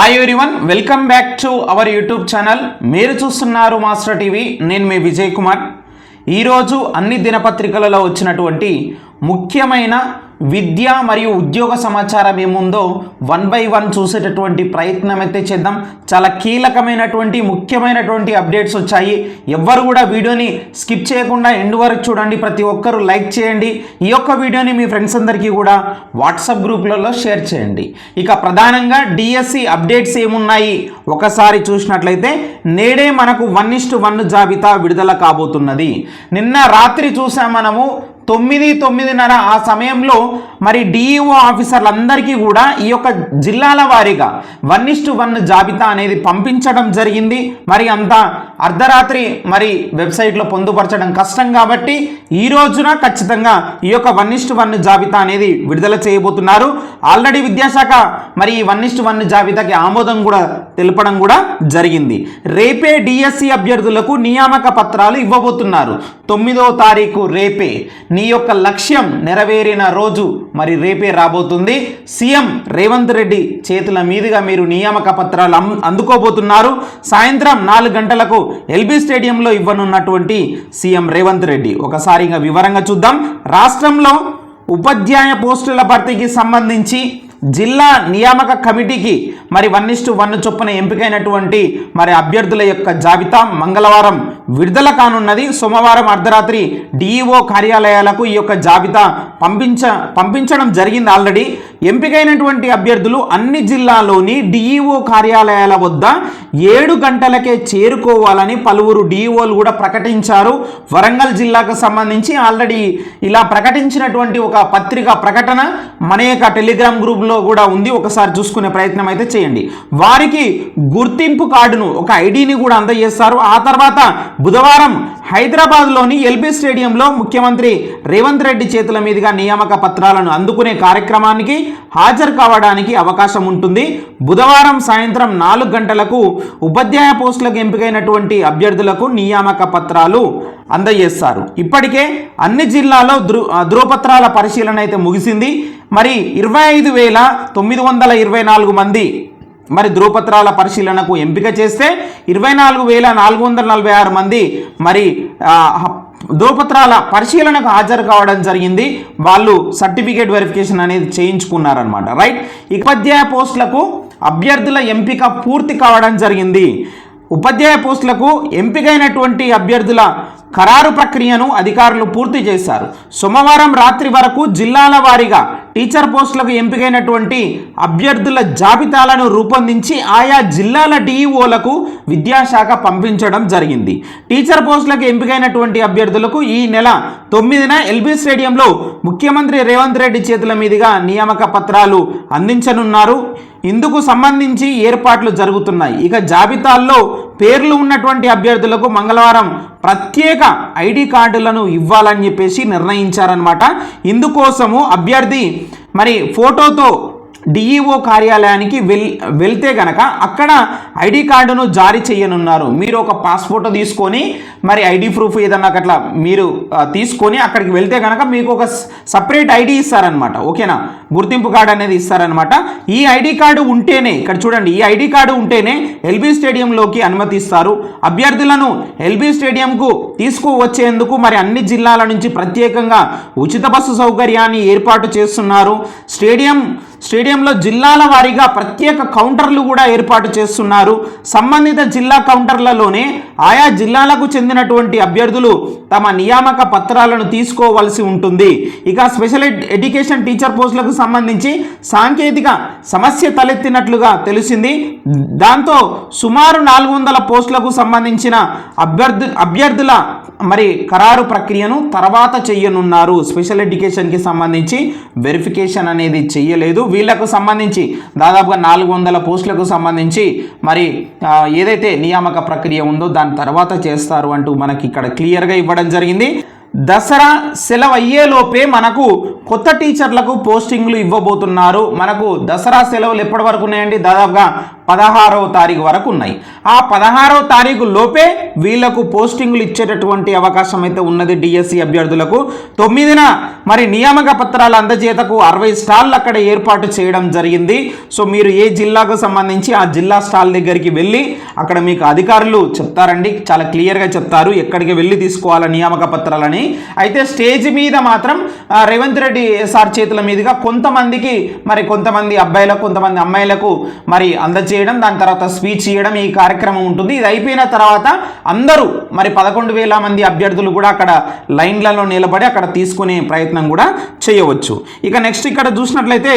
Hi everyone welcome back to our YouTube channel మీరు చూస్తున్నారు master TV నేను మీ విజయ్ కుమార్. ఈరోజు అన్ని దినపత్రికలలో వచ్చినటువంటి ముఖ్యమైన విద్య మరియు ఉద్యోగ సమాచారం ఏముందో వన్ బై వన్ చూసేటటువంటి ప్రయత్నం అయితే చేద్దాం. చాలా కీలకమైనటువంటి ముఖ్యమైనటువంటి అప్డేట్స్ వచ్చాయి. ఎవ్వరు కూడా వీడియోని స్కిప్ చేయకుండా ఎండ్ వరకు చూడండి. ప్రతి ఒక్కరూ లైక్ చేయండి. ఈ యొక్క వీడియోని మీ ఫ్రెండ్స్ అందరికీ కూడా వాట్సాప్ గ్రూప్లలో షేర్ చేయండి. ఇక ప్రధానంగా డిఎస్సి అప్డేట్స్ ఏమున్నాయి? ఒకసారి చూసినట్లయితే నేడే మనకు వన్ ఇస్టు వన్ జాబితా విడుదల కాబోతున్నది. నిన్న రాత్రి చూసాం మనము తొమ్మిది తొమ్మిదిన్నర ఆ సమయంలో మరి డిఈఓ ఆఫీసర్లందరికీ కూడా ఈ యొక్క జిల్లాల వారీగా వన్ ఇస్టు వన్ జాబితా అనేది పంపించడం జరిగింది. మరి అంత అర్ధరాత్రి మరి వెబ్సైట్లో పొందుపరచడం కష్టం కాబట్టి ఈ రోజున ఖచ్చితంగా ఈ యొక్క వన్ ఇస్టు వన్ జాబితా అనేది విడుదల చేయబోతున్నారు. ఆల్రెడీ విద్యాశాఖ మరి ఈ వన్ ఇస్టు వన్ జాబితాకి ఆమోదం కూడా తెలపడం కూడా జరిగింది. రేపే డిఎస్సి అభ్యర్థులకు నియామక పత్రాలు ఇవ్వబోతున్నారు. తొమ్మిదో తారీఖు రేపే. నీ యొక్క లక్ష్యం నెరవేరిన రోజు మరి రేపే రాబోతుంది. సీఎం రేవంత్ రెడ్డి చేతుల మీదుగా మీరు నియామక పత్రాలు అం- అందుకోబోతున్నారు. సాయంత్రం నాలుగు గంటలకు ఎల్బీ స్టేడియంలో ఇవ్వనున్నటువంటి సీఎం రేవంత్ రెడ్డి. ఒకసారి ఇంకా వివరంగా చూద్దాం. రాష్ట్రంలో ఉపాధ్యాయ పోస్టుల భర్తీకి సంబంధించి జిల్లా నియామక కమిటీకి మరి వన్ ఇస్టు వన్ చొప్పున ఎంపికైనటువంటి మరి అభ్యర్థుల యొక్క జాబితా మంగళవారం విడుదల కానున్నది. సోమవారం అర్ధరాత్రి డిఈఓ కార్యాలయాలకు ఈ యొక్క జాబితా పంపించ పంపించడం జరిగింది ఆల్రెడీ. ఎంపికైనటువంటి అభ్యర్థులు అన్ని జిల్లాలోని డిఈఓ కార్యాలయాల వద్ద ఏడు గంటలకే చేరుకోవాలని పలువురు డిఈఓలు కూడా ప్రకటించారు. వరంగల్ జిల్లాకు సంబంధించి ఆల్రెడీ ఇలా ప్రకటించినటువంటి ఒక పత్రిక ప్రకటన మన యొక్క టెలిగ్రామ్ గ్రూప్లో కూడా ఉంది. ఒకసారి చూసుకునే ప్రయత్నం అయితే చేయండి. వారికి గుర్తింపు కార్డును ఒక ఐడిని కూడా అందజేస్తారు. ఆ తర్వాత బుధవారం హైదరాబాద్లోని ఎల్బీ స్టేడియంలో ముఖ్యమంత్రి రేవంత్ రెడ్డి చేతుల మీదుగా నియామక పత్రాలను అందుకునే కార్యక్రమానికి హాజరు కావడానికి అవకాశం ఉంటుంది. బుధవారం సాయంత్రం నాలుగు గంటలకు ఉపాధ్యాయ పోస్టులకు ఎంపికైనటువంటి అభ్యర్థులకు నియామక పత్రాలు అందజేస్తారు. ఇప్పటికే అన్ని జిల్లాలో ధృ ధృవపత్రాల పరిశీలన అయితే ముగిసింది. మరి ఇరవై ఐదు వేల తొమ్మిది వందల ఇరవై నాలుగు మంది మరి ధృవపత్రాల పరిశీలనకు ఎంపిక చేస్తే ఇరవై నాలుగు వేల నాలుగు వందల నలభై ఆరు మంది మరి ధృవపత్రాల పరిశీలనకు హాజరు కావడం జరిగింది. వాళ్ళు సర్టిఫికేట్ వెరిఫికేషన్ అనేది చేయించుకున్నారనమాట రైట్? ఉపాధ్యాయ పోస్టులకు అభ్యర్థుల ఎంపిక పూర్తి కావడం జరిగింది. ఉపాధ్యాయ పోస్టులకు ఎంపికైనటువంటి అభ్యర్థుల ఖరారు ప్రక్రియను అధికారులు పూర్తి చేశారు. సోమవారం రాత్రి వరకు జిల్లాల వారీగా టీచర్ పోస్టులకు ఎంపికైనటువంటి అభ్యర్థుల జాబితాలను రూపొందించి ఆయా జిల్లాల డిఈఓలకు విద్యాశాఖ పంపించడం జరిగింది. టీచర్ పోస్టులకు ఎంపికైనటువంటి అభ్యర్థులకు ఈ నెల తొమ్మిదిన ఎల్బీ స్టేడియంలో ముఖ్యమంత్రి రేవంత్ రెడ్డి చేతుల మీదుగా నియామక పత్రాలు అందించనున్నారు. ఇందుకు సంబంధించి ఏర్పాట్లు జరుగుతున్నాయి. ఇక జాబితాల్లో పేర్లు ఉన్నటువంటి అభ్యర్థులకు మంగళవారం ప్రత్యేక ఐడి కార్డులను ఇవ్వాలని చెప్పేసి నిర్ణయించారనమాట ఇందుకోసము అభ్యర్థి మరి ఫోటోతో డిఈఓ కార్యాలయానికి వెల్ వెళ్తే గనక అక్కడ ఐడి కార్డును జారీ చేయనున్నారు. మీరు ఒక పాస్పోర్ట్ తీసుకొని మరి ఐడి ప్రూఫ్ ఏదన్నా అట్లా మీరు తీసుకొని అక్కడికి వెళ్తే గనక మీకు ఒక సపరేట్ ఐడి ఇస్తారనమాట ఓకేనా? గుర్తింపు కార్డు అనేది ఇస్తారనమాట ఈ ఐడి కార్డు ఉంటేనే ఇక్కడ చూడండి ఈ ఐడి కార్డు ఉంటేనే ఎల్బీ స్టేడియంలోకి అనుమతిస్తారు. అభ్యర్థులను ఎల్బీ స్టేడియంకు తీసుకువచ్చేందుకు మరి అన్ని జిల్లాల నుంచి ప్రత్యేకంగా ఉచిత బస్సు సౌకర్యాన్ని ఏర్పాటు చేస్తున్నారు. స్టేడియం స్టేడియం స్టేడియంలో జిల్లాల వారీగా ప్రత్యేక కౌంటర్లు కూడా ఏర్పాటు చేస్తున్నారు. సంబంధిత జిల్లా కౌంటర్లలోనే ఆయా జిల్లాలకు చెందినటువంటి అభ్యర్థులు తమ నియామక పత్రాలను తీసుకోవాల్సి ఉంటుంది. ఇక స్పెషల్ ఎడ్యుకేషన్ టీచర్ పోస్టులకు సంబంధించి సాంకేతిక సమస్య తలెత్తినట్లుగా తెలిసింది. దాంతో సుమారు నాలుగు వందల పోస్టులకు సంబంధించిన అభ్యర్థు అభ్యర్థుల మరి ఖరారు ప్రక్రియను తర్వాత చెయ్యనున్నారు స్పెషల్ ఎడ్యుకేషన్కి సంబంధించి వెరిఫికేషన్ అనేది చెయ్యలేదు. వీళ్ళకు సంబంధించి దాదాపుగా నాలుగు వందల పోస్టులకు సంబంధించి మరి ఏదైతే నియామక ప్రక్రియ ఉందో దాని తర్వాత చేస్తారు అంటూ మనకి ఇక్కడ క్లియర్గా ఇవ్వడం జరిగింది. దసరా సెలవు అయ్యేలోపే మనకు కొత్త టీచర్లకు పోస్టింగ్లు ఇవ్వబోతున్నారు. మనకు దసరా సెలవులు ఎప్పటి వరకు ఉన్నాయండి? దాదాపుగా పదహారవ తారీఖు వరకు ఉన్నాయి. ఆ పదహారవ తారీఖు లోపే వీళ్ళకు పోస్టింగ్లు ఇచ్చేటటువంటి అవకాశం అయితే ఉన్నది డిఎస్సి అభ్యర్థులకు. తొమ్మిదిన మరి నియామక పత్రాల అందజేతకు అరవై స్టాళ్ళు అక్కడ ఏర్పాటు చేయడం జరిగింది. సో మీరు ఏ జిల్లాకు సంబంధించి ఆ జిల్లా స్టాల్ దగ్గరికి వెళ్ళి అక్కడ మీకు అధికారులు చెప్తారండి. చాలా క్లియర్గా చెప్తారు. ఎక్కడికి వెళ్ళి తీసుకోవాలా నియామక పత్రాలని? అయితే స్టేజ్ మీద మాత్రం రేవంత్ రెడ్డి సార్ చేతుల మీదుగా కొంతమందికి మరి కొంతమంది అబ్బాయిలకు కొంతమంది అమ్మాయిలకు మరి అందజేయడం దాని తర్వాత స్పీచ్ ఇవ్వడం ఈ కార్యక్రమం ఉంటుంది. ఇది అయిపోయిన తర్వాత అందరూ మరి పదకొండు వేల మంది అభ్యర్థులు కూడా అక్కడ లైన్లలో నిలబడి అక్కడ తీసుకునే ప్రయత్నం కూడా చేయవచ్చు. ఇక నెక్స్ట్ ఇక్కడ చూసినట్లయితే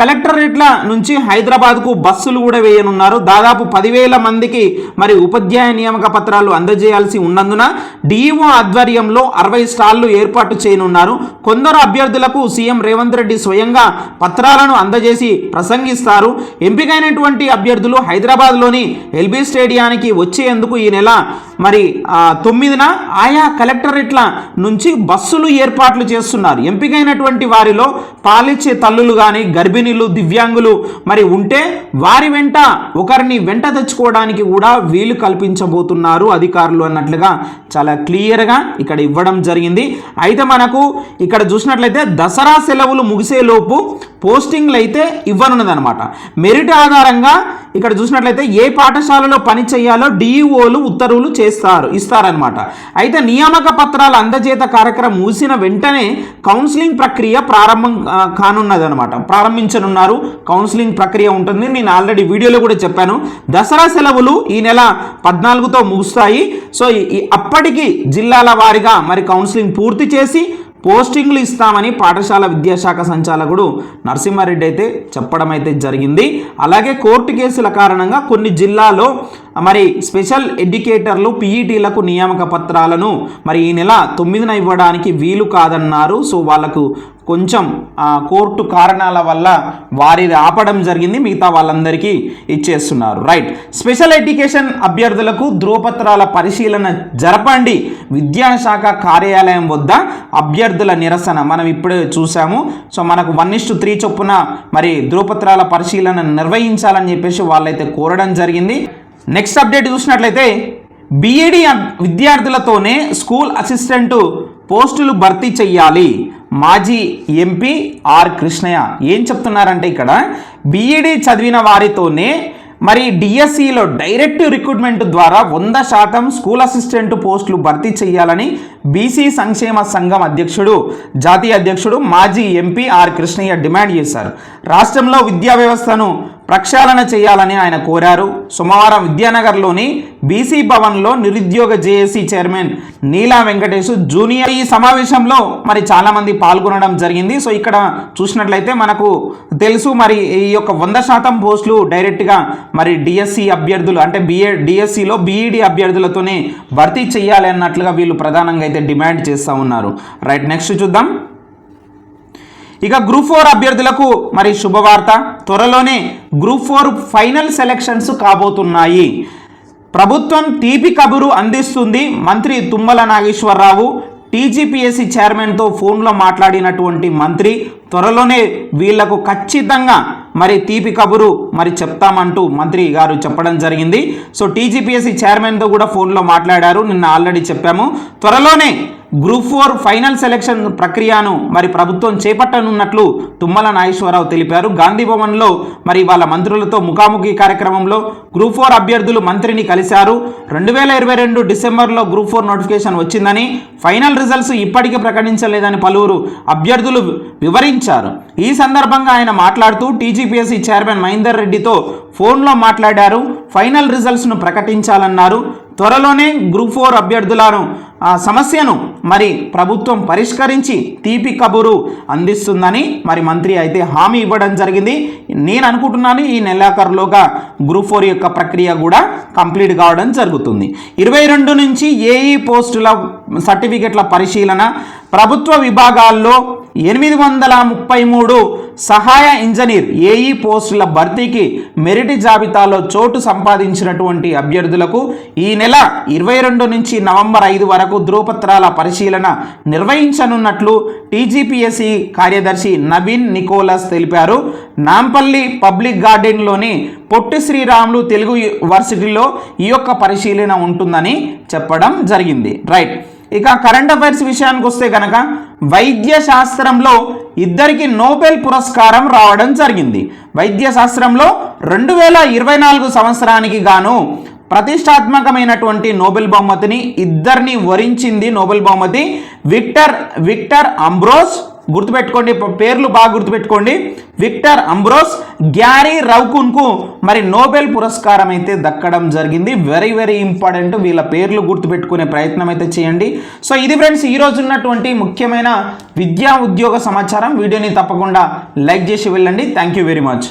కలెక్టరేట్ల నుంచి హైదరాబాద్కు బస్సులు కూడా వేయనున్నారు. దాదాపు పదివేల మందికి మరి ఉపాధ్యాయ నియామక పత్రాలు అందజేయాల్సి ఉన్నందున డిఈఓ ఆధ్వర్యంలో అరవై స్టాళ్ళు ఏర్పాటు చేయనున్నారు. కొందరు అభ్యర్థులకు సీఎం రేవంత్ రెడ్డి స్వయంగా పత్రాలను అందజేసి ప్రసంగిస్తారు. ఎంపికైనటువంటి అభ్యర్థులు హైదరాబాద్లోని ఎల్బీ స్టేడియానికి వచ్చేందుకు ఈ నెల మరి తొమ్మిదిన ఆయా కలెక్టరేట్ల నుంచి బస్సులు ఏర్పాట్లు చేస్తున్నారు. ఎంపికైనటువంటి వారిలో పాలిచ్చే తల్లులు కానీ గర్భిణీలు దివ్యాంగులు. మరి ఉంటే వారి వెంట ఒకరిని వెంట తెచ్చుకోవడానికి కూడా వీలు కల్పించబోతున్నారు అధికారులు అన్నట్లుగా చాలా క్లియర్గా ఇక్కడ ఇవ్వడం జరిగింది. అయితే మనకు ఇక్కడ చూసినట్లయితే దసరా సెలవులు ముగిసేలోపు పోస్టింగ్లు అయితే ఇవ్వనున్నదనమాట మెరిట్ ఆధారంగా ఇక్కడ చూసినట్లయితే ఏ పాఠశాలలో పని చేయాలో డిఈఓలు ఉత్తర్వులు చేస్తారు ఇస్తారనమాట అయితే నియామక పత్రాల అందజేత కార్యక్రమం ముగిసిన వెంటనే కౌన్సిలింగ్ ప్రక్రియ ప్రారంభం కానున్నదనమాట ప్రారంభించనున్నారు. కౌన్సిలింగ్ ప్రక్రియ ఉంటుంది. నేను ఆల్రెడీ వీడియోలో కూడా చెప్పాను. దసరా సెలవులు ఈ నెల పద్నాలుగుతో ముగుస్తాయి. సో ఈ- అప్పటికి జిల్లాల వారీగా మరి కౌన్సిలింగ్ పూర్తి చేసి పోస్టింగ్లు ఇస్తామని పాఠశాల విద్యాశాఖ సంచాలకుడు నరసింహారెడ్డి అయితే చెప్పడం అయితే జరిగింది. అలాగే కోర్టు కేసుల కారణంగా కొన్ని జిల్లాలో మరి స్పెషల్ ఎడ్యుకేటర్లు పీఈటీలకు నియామక పత్రాలను మరి ఈ నెల తొమ్మిదిన ఇవ్వడానికి వీలు కాదన్నారు. సో వాళ్ళకు కొంచెం కోర్టు కారణాల వల్ల వారిది ఆపడం జరిగింది. మిగతా వాళ్ళందరికీ ఇచ్చేస్తున్నారు. రైట్. స్పెషల్ ఎడ్యుకేషన్ అభ్యర్థులకు ధ్రువపత్రాల పరిశీలన జరపండి. విద్యాశాఖ కార్యాలయం వద్ద అభ్యర్థుల నిరసన మనం ఇప్పుడే చూసాము సో మనకు వన్ ఇస్టు త్రీ చొప్పున మరి ధ్రువపత్రాల పరిశీలన నిర్వహించాలని చెప్పేసి వాళ్ళైతే కోరడం జరిగింది. నెక్స్ట్ అప్డేట్ చూసినట్లయితే బీఈడి విద్యార్థులతోనే స్కూల్ అసిస్టెంట్ పోస్టులు భర్తీ చెయ్యాలి. మాజీ ఎంపీ ఆర్ కృష్ణయ్య. ఏం చెప్తున్నారంటే ఇక్కడ బీఈడీ చదివిన వారితోనే మరి డిఎస్సిలో డైరెక్ట్ రిక్రూట్మెంట్ ద్వారా వంద శాతం స్కూల్ అసిస్టెంట్ పోస్టులు భర్తీ చేయాలని బీసీ సంక్షేమ సంఘం అధ్యక్షుడు జాతీయ అధ్యక్షుడు మాజీ ఎంపీ ఆర్ కృష్ణయ్య డిమాండ్ చేశారు. రాష్ట్రంలో విద్యా వ్యవస్థను ప్రక్షాళన చేయాలని ఆయన కోరారు. సోమవారం విద్యానగర్లోని బీసీ భవన్లో నిరుద్యోగ JAC chairman Neela Venkatesh junior ఈ సమావేశంలో మరి చాలామంది పాల్గొనడం జరిగింది. సో ఇక్కడ చూసినట్లయితే మనకు తెలుసు మరి ఈ యొక్క వంద శాతం పోస్టులు డైరెక్ట్గా మరి డిఎస్సి అభ్యర్థులు అంటే బిఏ డిఎస్సిలో బీఈడి అభ్యర్థులతోనే భర్తీ చేయాలి అన్నట్లుగా వీళ్ళు ప్రధానంగా అయితే డిమాండ్ చేస్తూ ఉన్నారు. రైట్ నెక్స్ట్ చూద్దాం. ఇక గ్రూప్ ఫోర్ అభ్యర్థులకు మరి శుభవార్త. త్వరలోనే గ్రూప్ ఫోర్ ఫైనల్ సెలక్షన్స్ కాబోతున్నాయి. ప్రభుత్వం తీపి కబురు అందిస్తుంది మంత్రి తుమ్మల నాగేశ్వరరావు. టీజీపీఎస్సీ చైర్మన్తో ఫోన్లో మాట్లాడినటువంటి మంత్రి త్వరలోనే వీళ్ళకు ఖచ్చితంగా మరి తీపి కబురు మరి చెప్తామంటూ మంత్రి గారు చెప్పడం జరిగింది. సో టీజీపీఎస్సీ చైర్మన్తో కూడా ఫోన్లో మాట్లాడారు. నిన్న ఆల్రెడీ చెప్పాము. త్వరలోనే గ్రూప్ ఫోర్ ఫైనల్ సెలక్షన్ ప్రక్రియను మరి ప్రభుత్వం చేపట్టనున్నట్లు తుమ్మల నాగేశ్వరరావు తెలిపారు. గాంధీ భవన్లో మరి వాళ్ళ మంత్రులతో ముఖాముఖి కార్యక్రమంలో గ్రూప్ ఫోర్ అభ్యర్థులు మంత్రిని కలిశారు. రెండు వేల ఇరవై రెండు డిసెంబర్లో గ్రూప్ ఫోర్ నోటిఫికేషన్ వచ్చిందని ఫైనల్ రిజల్ట్స్ ఇప్పటికీ ప్రకటించలేదని పలువురు అభ్యర్థులు వివరించారు. ఈ సందర్భంగా ఆయన మాట్లాడుతూ టీజీపీఎస్సీ చైర్మన్ మహేందర్ రెడ్డితో ఫోన్లో మాట్లాడారు. ఫైనల్ రిజల్ట్స్ను ప్రకటించాలన్నారు. త్వరలోనే గ్రూప్ ఫోర్ అభ్యర్థులను ఆ సమస్యను మరి ప్రభుత్వం పరిష్కరించి తీపి కబురు అందిస్తుందని మరి మంత్రి అయితే హామీ ఇవ్వడం జరిగింది. నేను అనుకుంటున్నాను ఈ నెలాఖరులోగా గ్రూప్ ఫోర్ యొక్క ప్రక్రియ కూడా కంప్లీట్ కావడం జరుగుతుంది. ఇరవై రెండు నుంచి ఏఈ పోస్టుల సర్టిఫికెట్ల పరిశీలన ప్రభుత్వ విభాగాల్లో ఎనిమిది వందల ముప్పై మూడు సహాయ ఇంజనీర్ ఏఈ పోస్టుల భర్తీకి మెరిట్ జాబితాలో చోటు సంపాదించినటువంటి అభ్యర్థులకు ఈ నెల ఇరవై రెండు నుంచి నవంబర్ ఐదు వరకు ధృవపత్రాల పరిశీలన నిర్వహించనున్నట్లు టీజీపీఎస్సీ కార్యదర్శి నవీన్ నికోలస్ తెలిపారు. నాంపల్లి పబ్లిక్ గార్డెన్లోని పొట్టి శ్రీరాములు తెలుగు యూనివర్సిటీలో ఈ యొక్క పరిశీలన ఉంటుందని చెప్పడం జరిగింది. రైట్. ఇక కరెంట్ అఫైర్స్ విషయానికి వస్తే కనుక వైద్య శాస్త్రంలో ఇద్దరికి నోబెల్ పురస్కారం రావడం జరిగింది. వైద్య శాస్త్రంలో రెండు వేల ఇరవై నాలుగు సంవత్సరానికి గాను ప్రతిష్టాత్మకమైనటువంటి నోబెల్ బహుమతిని ఇద్దరిని వరించింది నోబెల్ బహుమతి విక్టర్ విక్టర్ అంబ్రోస్ గుర్తుపెట్టుకోండి పేర్లు బాగా గుర్తుపెట్టుకోండి. విక్టర్ అంబ్రోస్ గ్యారీ రౌకున్కు మరి నోబెల్ పురస్కారం అయితే దక్కడం జరిగింది. Very very important. వీళ్ళ పేర్లు గుర్తుపెట్టుకునే ప్రయత్నం అయితే చేయండి. సో ఇది ఫ్రెండ్స్ ఈ రోజు ఉన్నటువంటి ముఖ్యమైన విద్యా ఉద్యోగ సమాచారం. వీడియోని తప్పకుండా లైక్ చేసి వెళ్ళండి. Thank you very much.